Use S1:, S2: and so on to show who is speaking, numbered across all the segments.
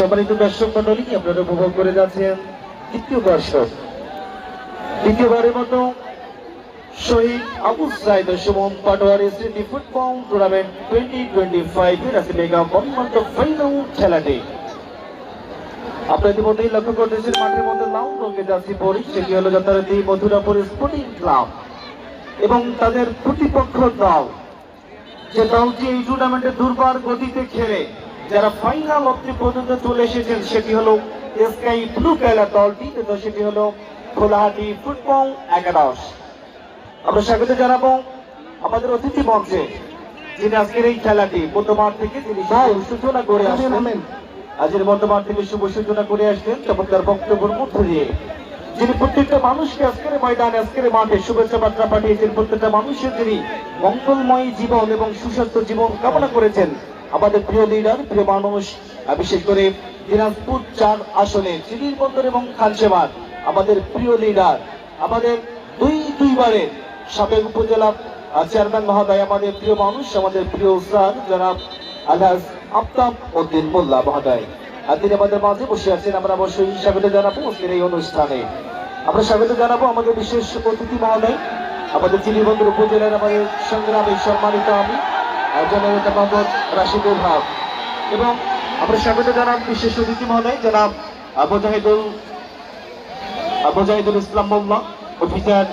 S1: সম্মানিত দর্শক মন্ডলী আপনারা উপভোগ করে যাচ্ছেন দ্বিতীয় দর্শক। দ্বিতীয়বারের মতো শহীদ আবু সাইদ সুমন পাটোয়ারি স্মৃতি football tournament twenty twenty five এর আছে মেগা বনমান্ত ফাইনাল খেলাটি। আপনারা ইতিমধ্যেই লক্ষ্য করতেছেন, মাঠের মধ্যে পরি সেটি হলো যথারীতি মধুরাপুর স্পোর্টিং ক্লাব এবং তাদের প্রতিপক্ষ দল। যে দলটি এই টুর্নামেন্টে দুর্বার গতিতে খেলে যারা ফাইনাল অব্দি পর্যন্ত চলে এসেছেন সেটি হলো স্কাই ব্লু কালার দলটি তো সেটি হলো খোলাহাটি ফুটবল একাদশ। আমরা স্বাগত জানাব আমাদের অতিথি মঞ্চে যিনি আজকের এই খেলাটি বর্তমান থেকে তিনি সূচনা করে আসবেন আজকের বর্তমান থেকে শুভ সূচনা করে আসবেন চমৎকার বক্তব্যের মধ্য দিয়ে। যিনি প্রত্যেকটা মানুষকে আজকের ময়দানে আজকের মাঠে শুভেচ্ছা বার্তা পাঠিয়েছেন প্রত্যেকটা মানুষের যিনি মঙ্গলময় জীবন এবং সুস্বাস্থ্য জীবন কামনা করেছেন আমাদের প্রিয় লিডার প্রিয় মানুষ বিশেষ করে দিনাজপুর চার আসনে চিলির বন্দর এবং খানসেমার আমাদের প্রিয় লিডার আমাদের দুই দুইবারের সাবেক উপজেলা চেয়ারম্যান মহোদয়, আমাদের প্রিয় মানুষ, আমাদের প্রিয় স্যার জনাব আলহাজ আফতাব উদ্দিন মোল্লা মহোদয়। তিনি আমাদের মাঝে বসে আছেন, আমরা অবশ্যই স্বাগত জানাব আজকের এই অনুষ্ঠানে। আমরা স্বাগত জানাব আমাদের বিশেষ অতিথি মহোদয়, আমাদের চিনিবন্দর উপজেলার আমাদের সংগ্রামী সম্মানিত আমি জনাব মোহাম্মদ রাশিদুল হক এবং আমরা স্বাগত জানাব বিশেষ অতিথি মহোদয়, জনাব মুজাহিদুল মুজাহিদুল ইসলাম মোল্লা, অফিসার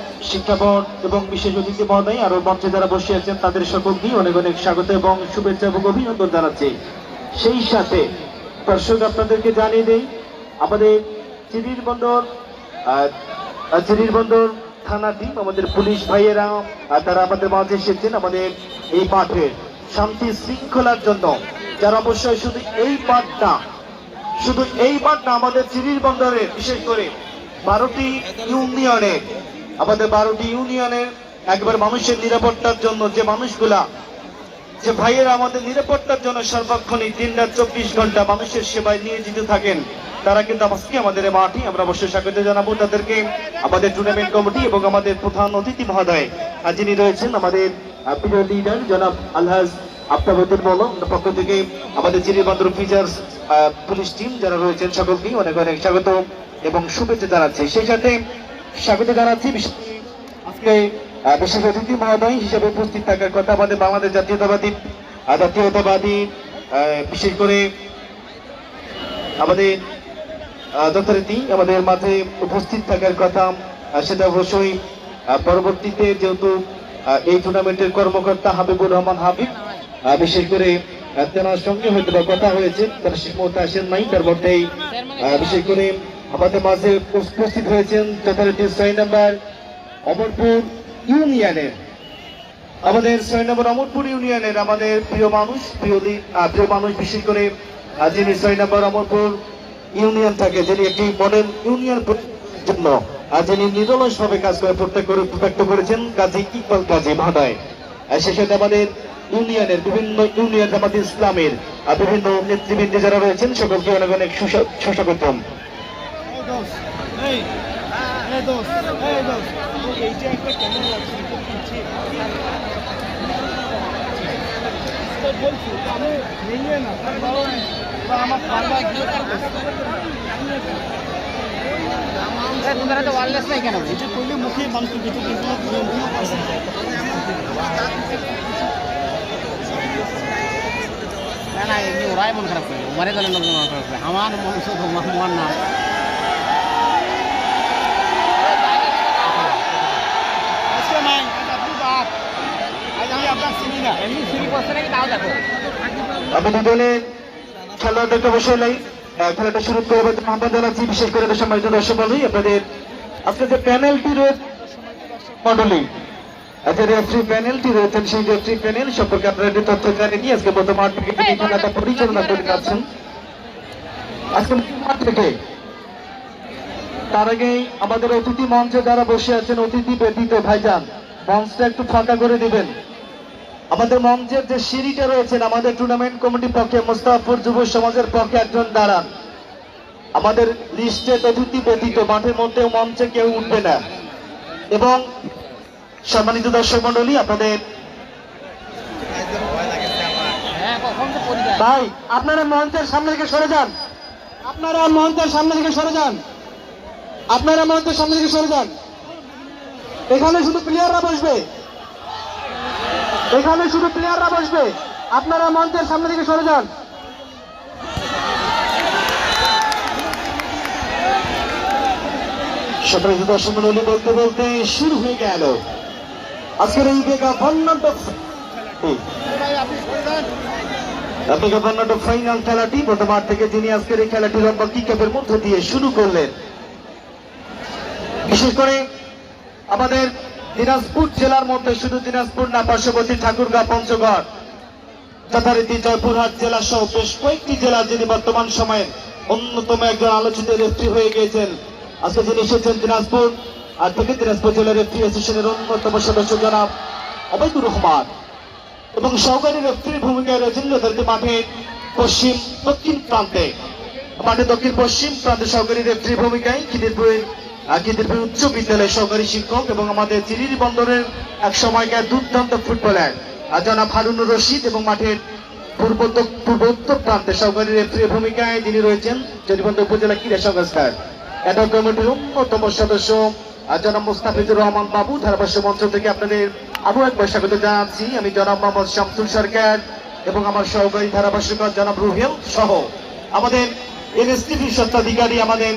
S1: এবং বিশেষ অতিথি মহোদয় মঞ্চে যারা বসে আছেন, তাদের সকলকেই অনেক অনেক স্বাগত এবং শুভেচ্ছা এবং অভিনন্দন জানাচ্ছি। সেই সাথে দর্শক আপনাদেরকে জানিয়ে দেই, আমাদের চিরির বন্দর চিরির বন্দর থানা টিম আমাদের পুলিশ ভাইয়েরা তারা আমাদের মাঝে এসেছেন, আমাদের এই মাঠে। শান্তি শৃঙ্খলার জন্য। যারা অবশ্যই শুধু এই মাঠটা শুধু এই মাঠটা আমাদের চিরির বন্দরে, বিশেষ করে বারোটি ইউনিয়নে, আমাদের বারোটি ইউনিয়নের একবার মানুষের নিরাপত্তার জন্য যে মানুষগুলা, যে ভাইয়েরা আমাদের নিরাপত্তার জন্য সর্বক্ষণই দিন রাত চব্বিশ ঘণ্টা মানুষের সেবায় নিয়োজিত থাকেন, তারা কিন্তু আজকে আমাদের মাঠে, আমরা অবশ্যই স্বাগত জানাব তাদেরকে। আমাদের টুর্নামেন্ট কমিটি এবং আমাদের প্রধান অতিথি মহোদয় যিনি রয়েছেন আমাদের প্রিয় লিডার জনাব আলহাজ আফতাবুদ্দিন মলম পক্ষ থেকে আমাদের চিরিবান্দর ফিচার্স পুলিশ টিম যারা রয়েছেন সকলকেই অনেক অনেক স্বাগত এবং শুভেচ্ছা জানাচ্ছি। সেই সাথে স্বাগত জানাচ্ছি আজকে বিশেষ অতিথি মহোদয় হিসেবে উপস্থিত থাকার কথা আমাদের বাংলাদেশ জাতীয়তাবাদী জাতীয়তাবাদী বিশেষ করে আমাদের যথারীতি আমাদের মাঝে উপস্থিত থাকার কথা সেটা অবশ্যই পরবর্তীতে যেহেতু এই টুর্নামেন্টের কর্মকর্তা হাবিবুর রহমান হাবিব বিশেষ করে তেনার সঙ্গে হয়তো বা কথা হয়েছে, তারা শেষ মুহূর্তে আসেন নাই, তার মধ্যেই বিশেষ করে আমাদের মাঝে উপস্থিত হয়েছেন যথারীতি ছয় নাম্বার অমরপুর ইউনিয়নের, আমাদের ছয় নম্বর অমরপুর ইউনিয়নের আমাদের প্রিয় মানুষ, প্রিয় প্রিয় মানুষ বিশেষ করে যিনি ছয় নম্বর অমরপুর ইউনিয়ন থাকে, যিনি একটি মডেল ইউনিয়ন জন্য আহ, যিনি নিরলস ভাবে কাজ করে প্রত্যেক ব্যক্ত করেছেন কাজী ইকবাল কাজী মহোদয় আর সে সাথে আমাদের ইউনিয়নের বিভিন্ন ইউনিয়ন জামাত ইসলামের বিভিন্ন নেতৃবৃন্দ যারা রয়েছেন সকলকে অনেক অনেক সুস্বাগতম
S2: আমার
S3: তোমরা তো ওয়ারলেস নাই কেন
S2: এই যে মুখে মানুষ কিছু কিন্তু নিয়ন্ত্রণ
S3: না না এমনি ওরাই মন খারাপ করে। উমারে দলের লোক মন খারাপ করে। আমার মন শুধু মন না।
S2: আপনি না।
S3: এমনি বসে নাকি
S1: খেলাটা শুরু করব আহ্বান জানাচ্ছি বিশেষ করে সম্মানিত দর্শক মন্ডলী আপনাদের আজকে যে প্যানেলটি রয়েছে মন্ডলী যে রেফারি প্যানেলটি রয়েছেন সেই রেফারি প্যানেল সম্পর্কে আপনারা একটু তথ্য জানিয়ে নিয়ে আজকে বর্তমান থেকে তিনি খেলাটা পরিচালনা করে যাচ্ছেন। আজকে মাঠ থেকে তার আগে আমাদের অতিথি মঞ্চে যারা বসে আছেন অতিথি ব্যতীত ভাইজান মঞ্চটা একটু ফাঁকা করে দিবেন। আমাদের মঞ্চের যে সিঁড়িটা রয়েছেন আমাদের টুর্নামেন্ট কমিটির পক্ষে মোস্তাফপুর যুব সমাজের পক্ষে একজন দাঁড়ান। আমাদের লিস্টের অতিথি ব্যতীত মাঠের মধ্যে মঞ্চে কেউ উঠবে না। এবং সম্মানিত দর্শক মন্ডলী আপনাদের ভাই, আপনারা মঞ্চের সামনে থেকে সরে যান।
S2: আপনারা মঞ্চের সামনে থেকে সরে যান। আপনারা মঞ্চের সামনে থেকে সরে যান। এখানে শুধু প্লেয়াররা বসবে। এখানে শুধু প্লেয়াররা বসবে। আপনারা মঞ্চের সামনে থেকে সরে যান।
S1: বলতে বলতে শুরু হয়ে গেল। আজকের এই বেগা বর্ণাঢ্য বেগা ফাইনাল খেলাটি প্রথমার থেকে যিনি আজকের এই খেলাটি লম্বা কিকাপের মধ্য দিয়ে শুরু করলেন। বিশেষ করে আমাদের দিনাজপুর জেলার মধ্যে শুধু দিনাজপুর না, পার্শ্ববর্তী ঠাকুরগাঁ, পঞ্চগড়, যথারীতি জয়পুরহাট জেলা সহ বেশ কয়েকটি জেলা যিনি বর্তমান সময়ে অন্যতম একজন আলোচিত রেফ্রি হয়ে গিয়েছেন। আজকে যিনি এসেছেন দিনাজপুর, আর থেকে দিনাজপুর জেলার রেফ্রি অ্যাসোসিয়েশনের অন্যতম সদস্য জনাব অবৈদুর রহমান। এবং সহকারী রেফ্রির ভূমিকায় রয়েছেন যথারীতি মাঠের পশ্চিম, দক্ষিণ প্রান্তে। মাঠে দক্ষিণ পশ্চিম প্রান্তে সহকারী রেফ্রির ভূমিকায় খিদিরপুরের খিদিরপুর উচ্চ বিদ্যালয়ের সহকারী শিক্ষক এবং আমাদের চিরির বন্দরের এক সময়কার দুর্দান্ত ফুটবলার। জনাব হারুনুর রশিদ এবং মাঠের পূর্ব পূর্ব উত্তর প্রান্তে সহকারী রেফ্রির ভূমিকায় তিনি রয়েছেন চিরিবন্দর উপজেলা ক্রীড়া সংস্থার। অ্যাডক কমিটির অন্যতম সদস্য জনাব মুস্তাফিজুর রহমান বাবু, ধারাভাষ্য মঞ্চ থেকে আপনাদের আরও একবার স্বাগত জানাচ্ছি। আমি জনাব মোহাম্মদ শামসুল সরকার এবং আমার সহকারী ধারাভাষ্যকার জনাব রুহেল সহ। আমাদের এনএসটিভির স্বত্বাধিকারী আমাদের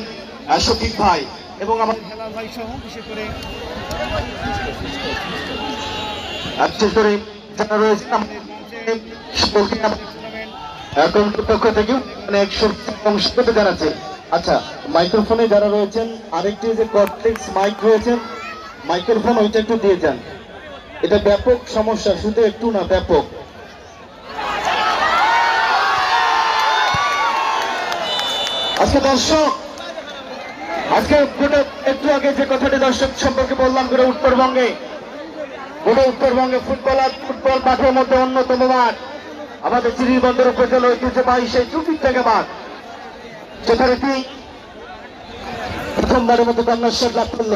S1: শফিক ভাই। এবং আমার
S2: খেলার ভাই সহ বিশেষ করে
S1: বিশেষ করে যারা রয়েছেন আমাদের পক্ষ থেকে অনেক শুভেচ্ছা এবং আচ্ছা মাইক্রোফোনে যারা রয়েছেন আরেকটি যে কর্টেক্স মাইক রয়েছেন মাইক্রোফোন ওইটা একটু দিয়ে যান। এটা ব্যাপক সমস্যা শুধু একটু না ব্যাপক। আজকে দর্শক আজকে গোটা একটু আগে যে কথাটি দর্শক সম্পর্কে বললাম, গোটা উত্তরবঙ্গে গোটা উত্তরবঙ্গে ফুটবল আর ফুটবল মাঠের মধ্যে অন্যতম মাঠ। আমাদের চিরিবন্দর উপজেলা ঐতিহ্যবাহী সেই চুপির থেকে মাঠ যথারীতি প্রথমবারের মতো কন্যাশ্বর লাভ করল।